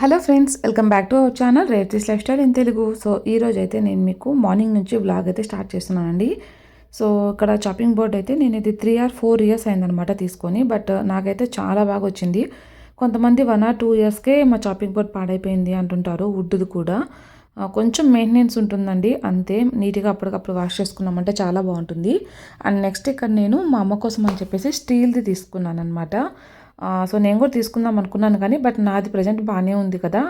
Hello friends welcome back to our channel Revathi's life style in Telugu. So ఈ రోజు అయితే నేను మీకు మార్నింగ్ నుంచి బ్లాగ్ అయితే స్టార్ట్ చేస్తున్నానండి. సో ఇక్కడ చాపింగ్ బోర్డ్ అయితే నేను ఇది త్రీ ఆర్ ఫోర్ ఇయర్స్ అయిందనమాట తీసుకొని బట్ uh, నాకైతే చాలా బాగా వచ్చింది. కొంతమంది వన్ ఆర్ టూ ఇయర్స్కే మా చాపింగ్ బోర్డ్ పాడైపోయింది అంటుంటారు వుడ్ది కూడా. Uh, కొంచెం మెయింటెనెన్స్ ఉంటుందండి అంతే. నీట్గా అప్పటికప్పుడు వాష్ చేసుకున్నామంటే చాలా బాగుంటుంది. అండ్ నెక్స్ట్ ఇక్కడ నేను మా అమ్మ కోసం అని చెప్పేసి స్టీల్ది తీసుకున్నాను అనమాట సో నేను కూడా తీసుకుందాం అనుకున్నాను కానీ బట్ నాది ప్రజెంట్ బాగానే ఉంది కదా.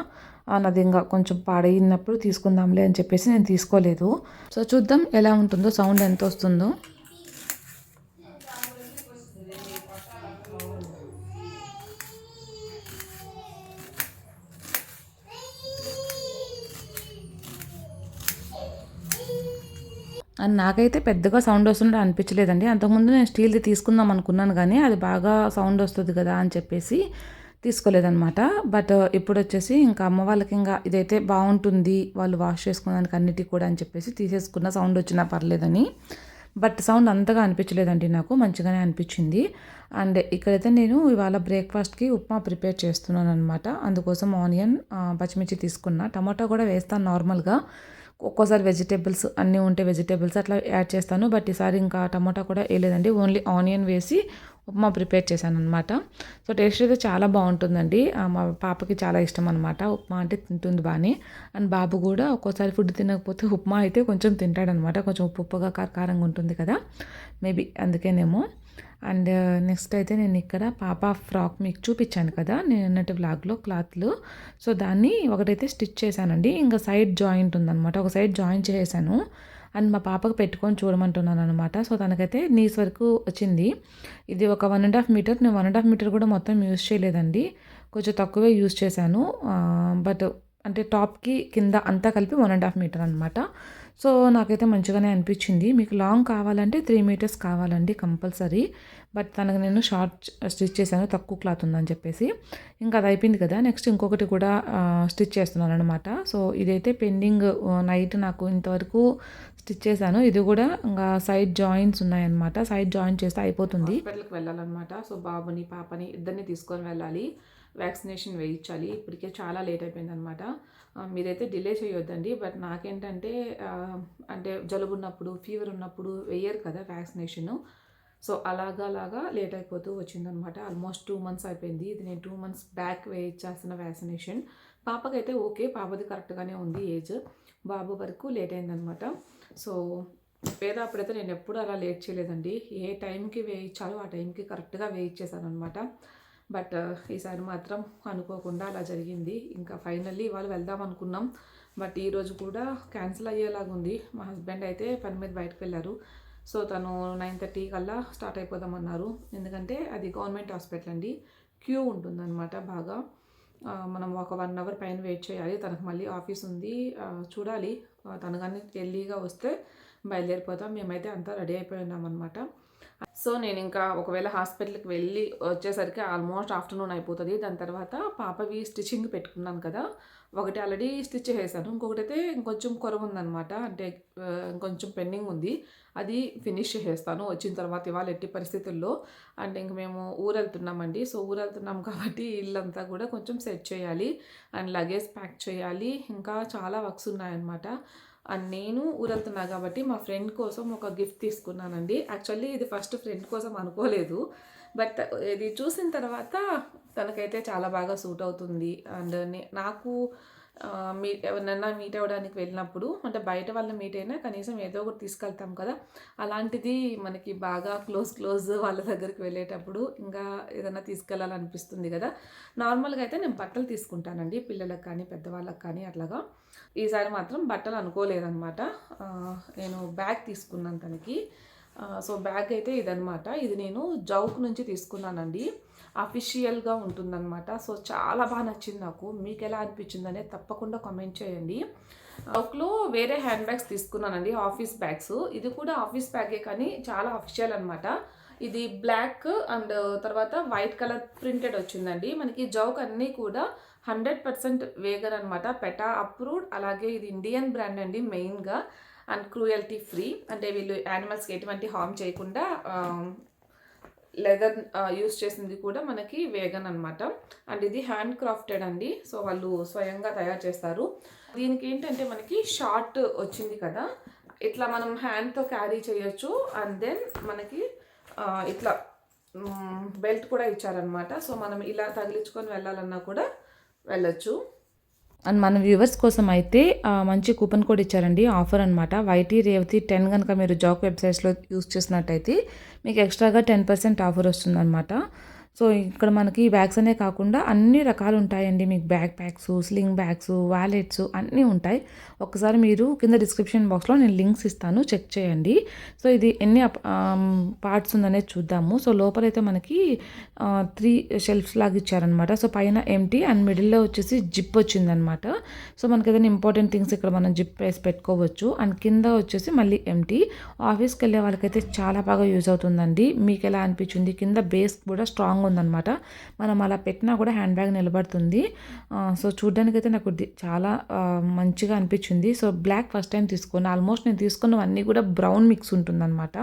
నాది ఇంకా కొంచెం పాడైనప్పుడు తీసుకుందాంలే అని చెప్పేసి నేను తీసుకోలేదు. సో చూద్దాం ఎలా ఉంటుందో సౌండ్ ఎంత వస్తుందో. అండ్ నాకైతే పెద్దగా సౌండ్ వస్తుంటే అనిపించలేదండి. అంతకుముందు నేను స్టీల్ది తీసుకుందాం అనుకున్నాను కానీ అది బాగా సౌండ్ వస్తుంది కదా అని చెప్పేసి తీసుకోలేదనమాట బట్ ఇప్పుడు వచ్చేసి ఇంకా అమ్మ వాళ్ళకి ఇంకా ఇదైతే బాగుంటుంది వాళ్ళు వాష్ చేసుకోవడానికి అన్నిటికీ కూడా అని చెప్పేసి తీసేసుకున్న సౌండ్ వచ్చినా పర్లేదని. బట్ సౌండ్ అంతగా అనిపించలేదండి నాకు మంచిగానే అనిపించింది. అండ్ ఇక్కడైతే నేను ఇవాళ బ్రేక్ఫాస్ట్కి ఉప్మా ప్రిపేర్ చేస్తున్నాను అనమాట అందుకోసం ఆనియన్ పచ్చిమిర్చి తీసుకున్నా. టమాటా కూడా వేస్తాను నార్మల్గా. ఒక్కోసారి వెజిటేబుల్స్ అన్నీ ఉంటే వెజిటేబుల్స్ అట్లా యాడ్ చేస్తాను. బట్ ఈసారి ఇంకా టమాటా కూడా వేయలేదండి. ఓన్లీ ఆనియన్ వేసి ఉప్మా ప్రిపేర్ చేశాను అనమాట సో టేస్ట్ అయితే చాలా బాగుంటుందండి. మా పాపకి చాలా ఇష్టం అనమాట ఉప్మా అంటే తింటుంది బాగానే అండ్ బాబు కూడా ఒక్కోసారి ఫుడ్ తినకపోతే ఉప్మా అయితే కొంచెం తింటాడనమాట కొంచెం ఉప్పు ఉప్పుగా కారంగా ఉంటుంది కదా. మేబీ అందుకేనేమో. అండ్ uh, నెక్స్ట్ అయితే నేను ఇక్కడ పాప ఫ్రాక్ మీకు చూపించాను కదా నేను అన్నట్టు బ్లాగ్లో క్లాత్లు. సో దాన్ని ఒకటైతే స్టిచ్ చేశానండి. ఇంకా సైడ్ జాయింట్ ఉందన్నమాట. ఒక సైడ్ జాయిన్ చేసేసాను. అండ్ మా పాపకు పెట్టుకొని చూడమంటున్నాను అనమాట సో తనకైతే నీస్ వరకు వచ్చింది. ఇది ఒక వన్ అండ్ హాఫ్ మీటర్ నేను వన్ అండ్ హాఫ్ మీటర్ కూడా మొత్తం యూజ్ చేయలేదండి. కొంచెం తక్కువే యూజ్ చేశాను. బట్ అంటే టాప్కి కింద అంతా కలిపి వన్ అండ్ హాఫ్ మీటర్ అనమాట సో నాకైతే మంచిగానే అనిపించింది. మీకు లాంగ్ కావాలంటే త్రీ మీటర్స్ కావాలండి కంపల్సరీ. బట్ తనకు నేను షార్ట్ స్టిచ్ చేశాను తక్కువ క్లాత్ ఉందని చెప్పేసి. ఇంకా అది అయిపోయింది కదా నెక్స్ట్ ఇంకొకటి కూడా స్టిచ్ చేస్తున్నాను అనమాట సో ఇదైతే పెండింగ్ నైట్ నాకు ఇంతవరకు స్టిచ్ చేశాను. ఇది కూడా ఇంకా సైడ్ జాయింట్స్ ఉన్నాయన్నమాట. సైడ్ జాయింట్ చేస్తే అయిపోతుంది. హాస్పిటల్కి వెళ్ళాలన్నమాట. సో బాబుని పాపని ఇద్దరిని తీసుకొని వెళ్ళాలి. వ్యాక్సినేషన్ వేయించాలి. ఇప్పటికే చాలా లేట్ అయిపోయింది అనమాట మీరైతే డిలే చేయొద్దండి. బట్ నాకేంటంటే అంటే జలుబు ఉన్నప్పుడు ఫీవర్ ఉన్నప్పుడు వేయరు కదా వ్యాక్సినేషన్. సో అలాగా అలాగా లేట్ అయిపోతూ వచ్చిందనమాట. ఆల్మోస్ట్ టూ మంత్స్ అయిపోయింది. ఇది నేను టూ మంత్స్ బ్యాక్ వేయించాల్సిన వ్యాక్సినేషన్. పాపకైతే ఓకే. పాపది కరెక్ట్గానే ఉంది ఏజ్. బాబు వరకు లేట్ అయిందనమాట. సో వేరే అప్పుడైతే నేను ఎప్పుడు అలా లేట్ చేయలేదండి. ఏ టైంకి వేయించాలో ఆ టైంకి కరెక్ట్గా వేయించేసాను అనమాట బట్ ఈసారి మాత్రం అనుకోకుండా అలా జరిగింది. ఇంకా ఫైనల్లీ ఇవాళ వెళ్దాం అనుకున్నాం. బట్ ఈరోజు కూడా క్యాన్సిల్ అయ్యేలాగా ఉంది. మా హస్బెండ్ అయితే పని మీద బయటకు వెళ్ళారు. సో తను నైన్ థర్టీ కల్లా స్టార్ట్ అయిపోదామన్నారు ఎందుకంటే అది గవర్నమెంట్ హాస్పిటల్ అండి. క్యూ ఉంటుందన్నమాట బాగా. మనం ఒక వన్ అవర్ పైన వెయిట్ చేయాలి. తనకు మళ్ళీ ఆఫీస్ ఉంది. చూడాలి. తను కానీ ఎర్లీగా వస్తే బయలుదేరిపోతాం. మేమైతే అంతా రెడీ అయిపోయి ఉన్నామన్నమాట. సో నేను ఇంకా ఒకవేళ హాస్పిటల్కి వెళ్ళి వచ్చేసరికి ఆల్మోస్ట్ ఆఫ్టర్నూన్ అయిపోతుంది. దాని తర్వాత పాపవి స్టిచ్చింగ్ పెట్టుకున్నాను కదా. ఒకటి ఆల్రెడీ స్టిచ్ చేశాను. ఇంకొకటి అయితే ఇంకొంచెం కొరవ ఉందన్నమాట అంటే ఇంకొంచెం పెండింగ్ ఉంది. అది ఫినిష్ చేసేస్తాను. వచ్చిన తర్వాత ఇవాళ ఎట్టి పరిస్థితుల్లో. అంటే ఇంక మేము ఊరు వెళ్తున్నామండి సో ఊరు వెళ్తున్నాం కాబట్టి ఇల్లంతా కూడా కొంచెం సెట్ చేయాలి. అండ్ లగేజ్ ప్యాక్ చేయాలి. ఇంకా చాలా వర్క్స్ ఉన్నాయన్నమాట. అండ్ నేను ఊరెళ్తున్నా కాబట్టి మా ఫ్రెండ్ కోసం ఒక గిఫ్ట్ తీసుకున్నానండి. యాక్చువల్లీ ఇది ఫస్ట్ ఫ్రెండ్ కోసం అనుకోలేదు. బట్ ఇది చూసిన తర్వాత తనకైతే చాలా బాగా సూట్ అవుతుంది. అండ్ నాకు మీట్ ఎవరినైనా మీట్ అవ్వడానికి వెళ్ళినప్పుడు అంటే బయట వాళ్ళని మీట్ అయినా కనీసం ఏదో ఒకటి తీసుకెళ్తాం కదా. అలాంటిది మనకి బాగా క్లోజ్ క్లోజ్ వాళ్ళ దగ్గరికి వెళ్ళేటప్పుడు ఇంకా ఏదైనా తీసుకెళ్ళాలనిపిస్తుంది కదా. నార్మల్గా అయితే నేను బట్టలు తీసుకుంటానండి పిల్లలకు కానీ పెద్దవాళ్ళకి కానీ అట్లాగా. ఈసారి మాత్రం బట్టలు అనుకోలేదన్నమాట. నేను బ్యాగ్ తీసుకున్నాను తనకి. సో బ్యాగ్ అయితే ఇదనమాట ఇది నేను జౌక్ నుంచి తీసుకున్నానండి. అఫీషియల్గా ఉంటుందన్నమాట. సో చాలా బాగా నచ్చింది నాకు. మీకు ఎలా అనిపించింది అనేది తప్పకుండా కామెంట్ చేయండి. జౌక్లో వేరే హ్యాండ్ బ్యాగ్స్ తీసుకున్నానండి ఆఫీస్ బ్యాగ్స్ ఇది కూడా ఆఫీస్ బ్యాగే కానీ చాలా అఫీషియల్ అనమాట ఇది బ్లాక్ అండ్ తర్వాత వైట్ కలర్ ప్రింటెడ్ వచ్చిందండి. మనకి జౌక్ అన్నీ కూడా హండ్రెడ్ పర్సెంట్ వేగర్ అనమాట పెటా అప్రూవ్డ్ అలాగే ఇది ఇండియన్ బ్రాండ్ అండి మెయిన్గా అండ్ క్రూయల్టీ ఫ్రీ అంటే వీళ్ళు యానిమల్స్కి ఎటువంటి హార్మ్ చేయకుండా లెదర్ యూస్ చేసింది కూడా మనకి వేగన్ అనమాట అండ్ ఇది హ్యాండ్ క్రాఫ్టెడ్ అండి. సో వాళ్ళు స్వయంగా తయారు చేస్తారు. దీనికి ఏంటంటే మనకి షార్ట్ వచ్చింది కదా. ఇట్లా మనం హ్యాండ్తో క్యారీ చేయొచ్చు. అండ్ దెన్ మనకి ఇట్లా బెల్ట్ కూడా ఇచ్చారనమాట సో మనం ఇలా తగిలించుకొని వెళ్ళాలన్నా కూడా వెళ్ళొచ్చు. అండ్ మన వ్యూవర్స్ కోసం అయితే మంచి కూపన్ కోడ్ ఇచ్చారండి ఆఫర్ అనమాట వైటీ రేవతి టెన్ కనుక మీరు జాక్ వెబ్సైట్స్లో యూస్ చేసినట్టయితే మీకు ఎక్స్ట్రాగా టెన్ పర్సెంట్ ఆఫర్ వస్తుందన్నమాట. సో ఇక్కడ మనకి బ్యాగ్స్ అనే కాకుండా అన్ని రకాలు ఉంటాయండి మీకు bag packs sling bags wallets అన్నీ ఉంటాయి. ఒకసారి మీరు కింద డిస్క్రిప్షన్ బాక్స్లో నేను లింక్స్ ఇస్తాను. చెక్ చేయండి. సో ఇది ఎన్ని పార్ట్స్ ఉందనేది చూద్దాము. సో లోపలైతే మనకి త్రీ షెల్ఫ్స్ లాగా ఇచ్చారనమాట సో పైన ఎంటీ అండ్ మిడిల్లో వచ్చేసి జిప్ వచ్చిందనమాట సో మనకి ఏదైనా ఇంపార్టెంట్ థింగ్స్ ఇక్కడ మనం జిప్ వేసి పెట్టుకోవచ్చు. అండ్ కింద వచ్చేసి మళ్ళీ ఎంటీ ఆఫీస్కి వెళ్ళే వాళ్ళకైతే చాలా బాగా యూజ్ అవుతుందండి. మీకు ఎలా అనిపించింది? కింద బేస్ కూడా స్ట్రాంగ్ ఉందన్నమాట మనం అలా పెట్టినా కూడా హ్యాండ్ బ్యాగ్ నిలబడుతుంది. సో చూడ్డానికైతే నాకు చాలా మంచిగా అనిపించింది. సో బ్లాక్ ఫస్ట్ టైం తీసుకుని ఆల్మోస్ట్ నేను తీసుకున్నవన్నీ కూడా బ్రౌన్ మిక్స్ ఉంటుందన్నమాట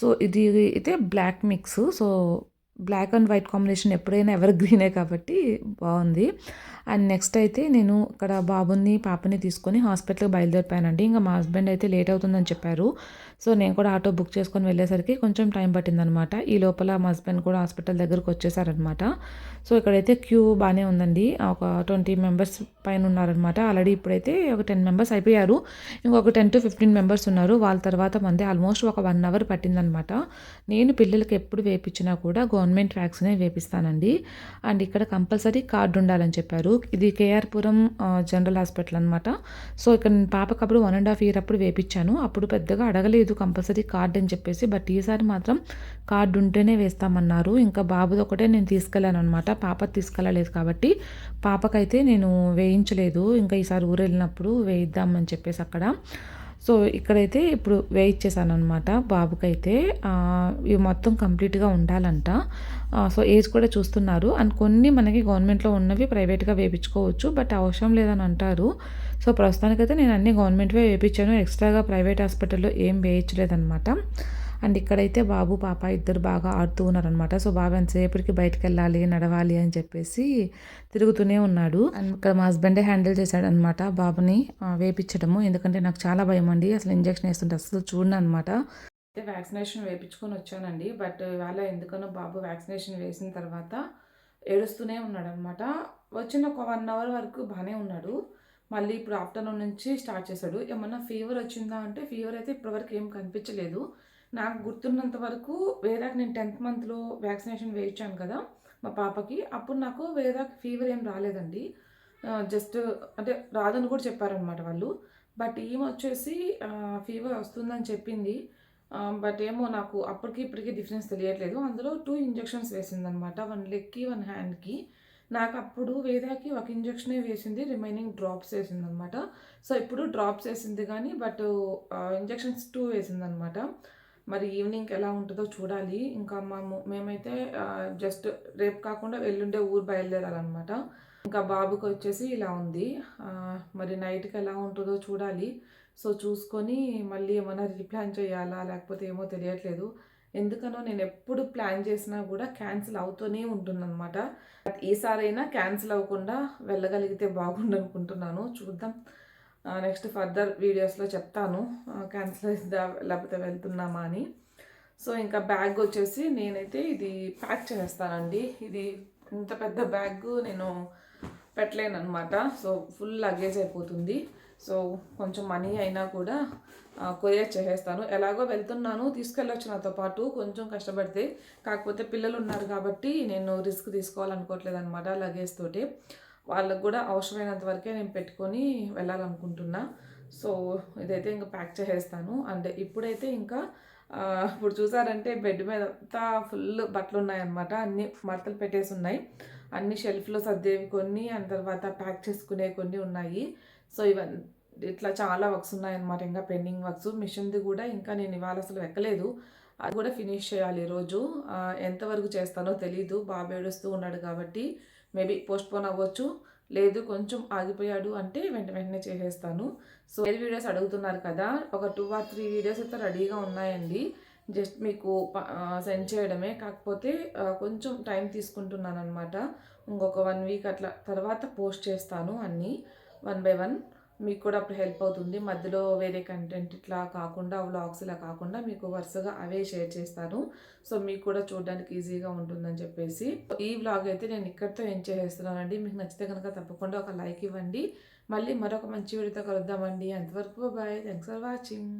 సో ఇది అయితే black mix. So black and white combination ఎప్పుడైనా ఎవర్ గ్రీనే కాబట్టి బాగుంది అండ్ నెక్స్ట్ అయితే నేను ఇక్కడ బాబుని పాపని తీసుకొని హాస్పిటల్కి బయలుదేరిపోయానండి. ఇంకా మా హస్బెండ్ అయితే లేట్ అవుతుందని చెప్పారు. సో నేను కూడా ఆటో బుక్ చేసుకొని వెళ్ళేసరికి కొంచెం టైం పట్టిందనమాట. ఈ లోపల మా హస్బెండ్ కూడా హాస్పిటల్ దగ్గరకు వచ్చేసారనమాట. సో ఇక్కడైతే క్యూ బాగానే ఉందండి. ఒక ట్వంటీ మెంబర్స్ పైన ఉన్నారనమాట. ఆల్రెడీ ఇప్పుడైతే ఒక టెన్ మెంబర్స్ అయిపోయారు. ఇంకొక టెన్ టు ఫిఫ్టీన్ మెంబర్స్ ఉన్నారు. వాళ్ళ తర్వాత మంది ఆల్మోస్ట్ ఒక వన్ అవర్ పట్టిందనమాట. నేను పిల్లలకి ఎప్పుడు వేపించినా కూడా గవర్నమెంట్ వ్యాక్సినే వేపిస్తానండి. అండ్ ఇక్కడ కంపల్సరీ కార్డు ఉండాలని చెప్పారు. ఇది కేఆర్పురం జనరల్ హాస్పిటల్ అనమాట సో ఇక్కడ నేను పాపకు అప్పుడు వన్ అండ్ హాఫ్ ఇయర్ అప్పుడు వేపించాను అప్పుడు పెద్దగా అడగలేదు కంపల్సరీ కార్డ్ అని చెప్పేసి బట్ ఈసారి మాత్రం కార్డు ఉంటేనే వేస్తామన్నారు. ఇంకా బాబుది ఒకటే నేను తీసుకెళ్ళాను అనమాట పాప తీసుకెళ్ళలేదు కాబట్టి పాపకైతే నేను వేయించలేదు. ఇంకా ఈసారి ఊరు వెళ్ళినప్పుడు వేయిద్దామని చెప్పేసి అక్కడ. సో ఇక్కడైతే ఇప్పుడు వేయించేసాను అనమాట బాబుకైతే ఇవి మొత్తం కంప్లీట్గా ఉండాలంట. సో ఏజ్ కూడా చూస్తున్నారు. అండ్ కొన్ని మనకి గవర్నమెంట్లో ఉన్నవి ప్రైవేట్గా వేయించుకోవచ్చు బట్ అవసరం లేదని అంటారు. సో ప్రస్తుతానికైతే నేను అన్ని గవర్నమెంట్వే వేయించాను. ఎక్స్ట్రాగా ప్రైవేట్ హాస్పిటల్లో ఏం వేయించలేదన్నమాట. అండ్ ఇక్కడైతే బాబు పాప ఇద్దరు బాగా ఆడుతూ ఉన్నారనమాట సో బాబు ఎంతసేపటికి బయటకు వెళ్ళాలి నడవాలి అని చెప్పేసి తిరుగుతూనే ఉన్నాడు. అండ్ ఇక్కడ మా హస్బెండే హ్యాండిల్ చేశాడనమాట బాబుని వేపించడము. ఎందుకంటే నాకు చాలా భయం అండి. అసలు ఇంజక్షన్ వేస్తుంటే అసలు చూడను అనమాట అయితే వ్యాక్సినేషన్ వేయించుకొని వచ్చానండి. బట్ ఇవాళ ఎందుకనో బాబు వ్యాక్సినేషన్ వేసిన తర్వాత ఏడుస్తూనే ఉన్నాడు అనమాట వచ్చిన ఒక వన్ అవర్ వరకు బాగానే ఉన్నాడు. మళ్ళీ ఇప్పుడు ఆఫ్టర్నూన్ నుంచి స్టార్ట్ చేశాడు. ఏమన్నా ఫీవర్ వచ్చిందా అంటే ఫీవర్ అయితే ఇప్పటివరకు ఏం కనిపించలేదు. నాకు గుర్తున్నంత వరకు వేదాకి నేను టెన్త్ మంత్లో వ్యాక్సినేషన్ వేయించాను కదా మా పాపకి. అప్పుడు నాకు వేదాకి ఫీవర్ ఏం రాలేదండి. జస్ట్ అంటే రాదని కూడా చెప్పారనమాట వాళ్ళు. బట్ ఈమె వచ్చేసి ఫీవర్ వస్తుందని చెప్పింది. బట్ ఏమో నాకు అప్పటికి ఇప్పటికి డిఫరెన్స్ తెలియట్లేదు. అందులో టూ ఇంజెక్షన్స్ వేసిందనమాట వన్ లెగ్కి వన్ హ్యాండ్కి నాకు అప్పుడు వేదాకి ఒక ఇంజెక్షనే వేసింది. రిమైనింగ్ డ్రాప్స్ వేసిందనమాట సో ఇప్పుడు డ్రాప్స్ వేసింది కానీ బట్ ఇంజెక్షన్స్ టూ వేసిందనమాట మరి ఈవినింగ్ ఎలా ఉంటుందో చూడాలి. ఇంకా మా మేమైతే జస్ట్ రేపు కాకుండా ఎల్లుండే ఊరు బయలుదేరాలన్నమాట. ఇంకా బాబుకి వచ్చేసి ఇలా ఉంది. మరి నైట్కి ఎలా ఉంటుందో చూడాలి. సో చూసుకొని మళ్ళీ ఏమైనా రీప్లాన్ చేయాలా లేకపోతే ఏమో తెలియట్లేదు. ఎందుకనో నేను ఎప్పుడు ప్లాన్ చేసినా కూడా క్యాన్సిల్ అవుతూనే ఉంటుందన్నమాట. ఈసారైనా క్యాన్సిల్ అవ్వకుండా వెళ్ళగలిగితే బాగుండు అనుకుంటున్నాను చూద్దాం. నెక్స్ట్ ఫర్దర్ వీడియోస్లో చెప్తాను. క్యాన్సిల్ అయిందా లేకపోతే వెళ్తున్నామా అని. సో ఇంకా బ్యాగ్ వచ్చేసి నేనైతే ఇది ప్యాక్ చేస్తానండి. ఇది ఇంత పెద్ద బ్యాగ్ నేను పెట్టలేను అనమాట సో ఫుల్ లగేజ్ అయిపోతుంది. సో కొంచెం మనీ అయినా కూడా కొరియర్ చేసేస్తాను. ఎలాగో వెళ్తున్నాను తీసుకెళ్ళొచ్చు నాతో పాటు కొంచెం కష్టపడితే. కాకపోతే పిల్లలు ఉన్నారు కాబట్టి నేను రిస్క్ తీసుకోవాలనుకోవట్లేదు అనమాట లగేజ్ తోటి. వాళ్ళకు కూడా అవసరమైనంత వరకే నేను పెట్టుకొని వెళ్ళాలనుకుంటున్నా. సో ఇదైతే ఇంకా ప్యాక్ చేసేస్తాను. అండ్ ఇప్పుడైతే ఇంకా ఇప్పుడు చూసారంటే బెడ్ మీద అంతా ఫుల్ బట్టలు ఉన్నాయన్నమాట అన్ని మడతలు పెట్టేసి ఉన్నాయి. అన్ని షెల్ఫ్లో సర్దేవి కొన్ని అండ్ తర్వాత ప్యాక్ చేసుకునే కొన్ని ఉన్నాయి. సో ఇవన్నీ ఇట్లా చాలా వర్క్స్ ఉన్నాయన్నమాట. ఇంకా పెండింగ్ వర్క్స్. మిషన్ది కూడా ఇంకా నేను ఇవాళ అసలు ఎక్కలేదు అది కూడా ఫినిష్ చేయాలి ఈరోజు. ఎంతవరకు చేస్తానో తెలీదు. బాబు ఏడుస్తూ ఉన్నాడు కాబట్టి మేబీ పోస్ట్పోన్ అవ్వచ్చు. లేదు కొంచెం ఆగిపోయాడు అంటే వెంట వెంటనే చేసేస్తాను. సో ఏ వీడియోస్ అడుగుతున్నారు కదా ఒక టూ ఆర్ త్రీ వీడియోస్ అయితే రెడీగా ఉన్నాయండి. జస్ట్ మీకు సెండ్ చేయడమే. కాకపోతే కొంచెం టైం తీసుకుంటున్నాను అనమాట ఇంకొక వన్ వీక్ అట్లా తర్వాత పోస్ట్ చేస్తాను అన్నీ వన్ బై వన్ మీకు కూడా అప్పుడు హెల్ప్ అవుతుంది. మధ్యలో వేరే కంటెంట్ ఇట్లా కాకుండా వ్లాగ్స్ ఇలా కాకుండా మీకు వరుసగా అవే షేర్ చేస్తాను. సో మీకు కూడా చూడడానికి ఈజీగా ఉంటుందని చెప్పేసి. ఈ వ్లాగ్ అయితే నేను ఇక్కడితో ఏం చేసేస్తున్నానండి. మీకు నచ్చితే కనుక తప్పకుండా ఒక లైక్ ఇవ్వండి. మళ్ళీ మరొక మంచి వీడియోతో కలుద్దామండి. అంతవరకు బాయ్ థ్యాంక్స్ ఫర్ వాచింగ్